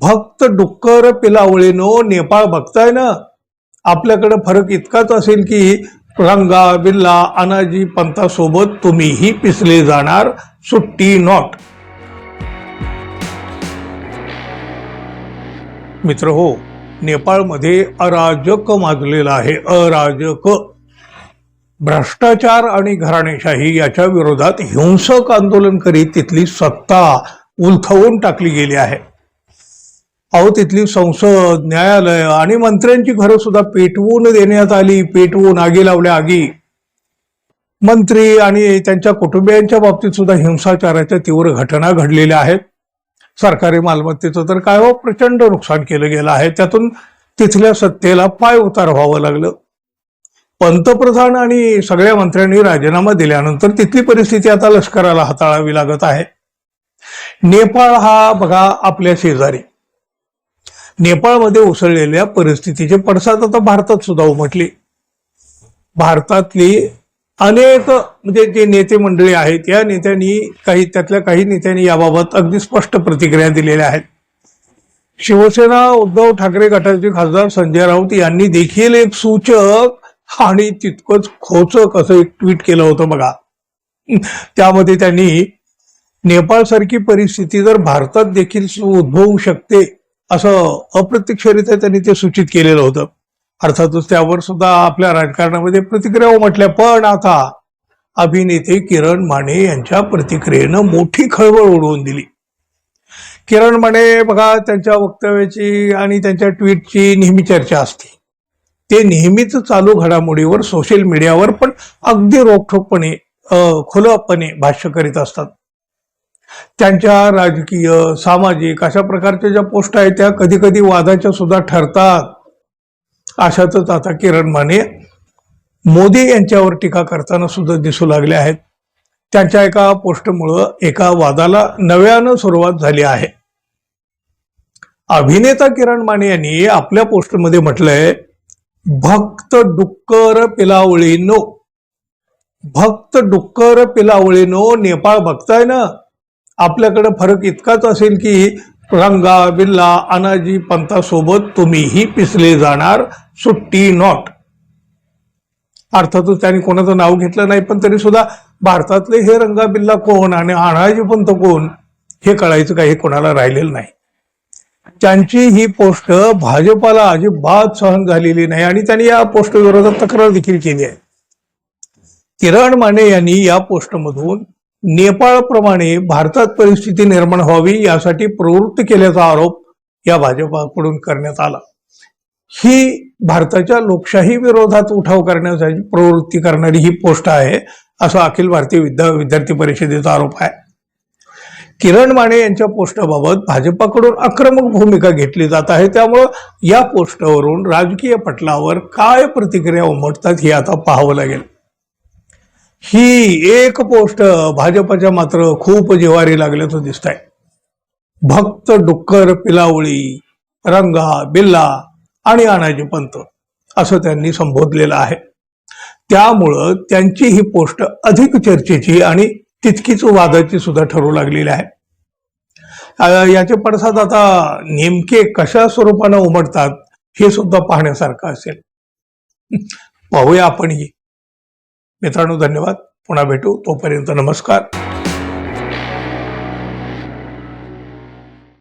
भक्त डुक्कर पिलावळीनो नेपाळ बघताय ना? आपल्याकडे फरक इतकाच असेल की रंगा बिल्ला अनाजी पंतासोबत तुम्हीही पिसले जाणार सुट्टी नॉट. मित्र हो नेपाळमध्ये अराजक माजलेला आहे अराजक. भ्रष्टाचार आणि घराणेशाही याच्या विरोधात हिंसक आंदोलन करीत तिथली सत्ता उलथवून टाकली गेली आहे. अहो तिथली संसद न्यायालय आणि मंत्र्यांची घरं सुद्धा पेटवून देण्यात आली पेटवून आगी लावल्या आगी. मंत्री आणि त्यांच्या कुटुंबियांच्या बाबतीत सुद्धा हिंसाचाराच्या तीव्र घटना घडलेल्या आहेत. सरकारी मालमत्तेचं तर काय हो प्रचंड नुकसान केलं गेलं आहे. त्यातून तिथल्या सत्तेला पाय उतार व्हावं लागलं. पंतप्रधान आणि सगळ्या मंत्र्यांनी राजीनामा दिल्यानंतर तिथली परिस्थिती आता लष्कराला हाताळावी लागत आहे. नेपाळ हा बघा आपल्या शेजारी. नेपाळमध्ये उसळलेल्या परिस्थितीचे पडसाद आता भारतात सुद्धा उमटले. भारतातली अनेक म्हणजे जे नेते मंडळी आहेत या नेत्यांनी काही त्यातल्या काही नेत्यांनी याबाबत अगदी स्पष्ट प्रतिक्रिया दिलेल्या आहेत. शिवसेना उद्धव ठाकरे गटाचे खासदार संजय राऊत यांनी देखील एक सूचक आणि तितकंच खोचक असं एक ट्विट केलं होतं बघा. त्यामध्ये त्यांनी नेपाळ सारखी परिस्थिती जर भारतात देखील उद्भवू शकते असं अप्रत्यक्षरित्या त्यांनी ते सूचित केलेलं होतं. अर्थातच त्यावर सुद्धा आपल्या राजकारणामध्ये प्रतिक्रिया उमटल्या. पण आता अभिनेते किरण माने यांच्या प्रतिक्रियेनं मोठी खळबळ उडवून दिली. किरण माने बघा त्यांच्या वक्तव्याची आणि त्यांच्या ट्विटची नेहमी चर्चा असते. ते नेहमीच चालू घडामोडीवर सोशल मीडियावर पण अगदी रोखठोकपणे खुलपणे भाष्य करीत असतात. त्यांच्या राजकीय सामाजिक अशा प्रकारच्या ज्या पोस्ट आहेत त्या कधी कधी वादाच्या सुद्धा ठरतात. अशातच आता किरण माने मोदी यांच्यावर टीका करताना सुद्धा दिसू लागले आहेत. त्यांच्या एका पोस्टमुळं एका वादाला नव्यानं सुरुवात झाली आहे. अभिनेता किरण माने यांनी आपल्या पोस्टमध्ये म्हटलंय भक्त डुक्कर पिलावळीनो भक्त डुक्कर पिलावळीनो नेपाळ बघताय ना? आपल्याकडे फरक इतकाच असेल की रंगा बिल्ला अनाजी पंतासोबत तुम्हीही पिसले जाणार सुट्टी नॉट. अर्थातच त्यांनी कोणाचं नाव घेतलं नाही पण तरी सुद्धा भारतातले हे रंगा बिल्ला कोण आणि अनाजी पंत कोण हे कळायचं काही कोणाला राहिलेलं नाही. त्यांची ही पोस्ट भाजपाला अजिबात सहन झालेली नाही आणि त्यांनी या पोस्ट विरोधात तक्रार देखील केली आहे. किरण माने यांनी या पोस्टमधून नेपाळप्रमाणे भारतात परिस्थिती निर्माण व्हावी यासाठी प्रवृत्त केल्याचा आरोप या भाजपाकडून करण्यात आला. ही भारताच्या लोकशाही विरोधात उठाव करण्यासाठी प्रवृत्ती करणारी ही पोस्ट आहे असा अखिल भारतीय विद्या विद्यार्थी परिषदेचा आरोप आहे. किरण माने यांच्या पोस्टबाबत भाजपाकडून आक्रमक भूमिका घेतली जात आहे. त्यामुळं या पोस्टवरून राजकीय पटलावर काय प्रतिक्रिया उमटतात हे आता पाहावं लागेल. ही एक पोस्ट भाजपच्या मात्र खूप जिवारी लागल्याचं दिसत आहे भक्त डुक्कर पिलावळी रंगा बिल्ला आणि आणाजी पंत असं त्यांनी संबोधलेलं आहे. त्यामुळं त्यांची ही पोस्ट अधिक चर्चेची आणि तितकीच वादाची सुद्धा ठरू लागलेली आहे. याचे पडसाद आता नेमके कशा स्वरूपानं उमटतात हे सुद्धा पाहण्यासारखं असेल. पाहूया आपणही मित्रांनो धन्यवाद. पुन्हा भेटू. तोपर्यंत नमस्कार.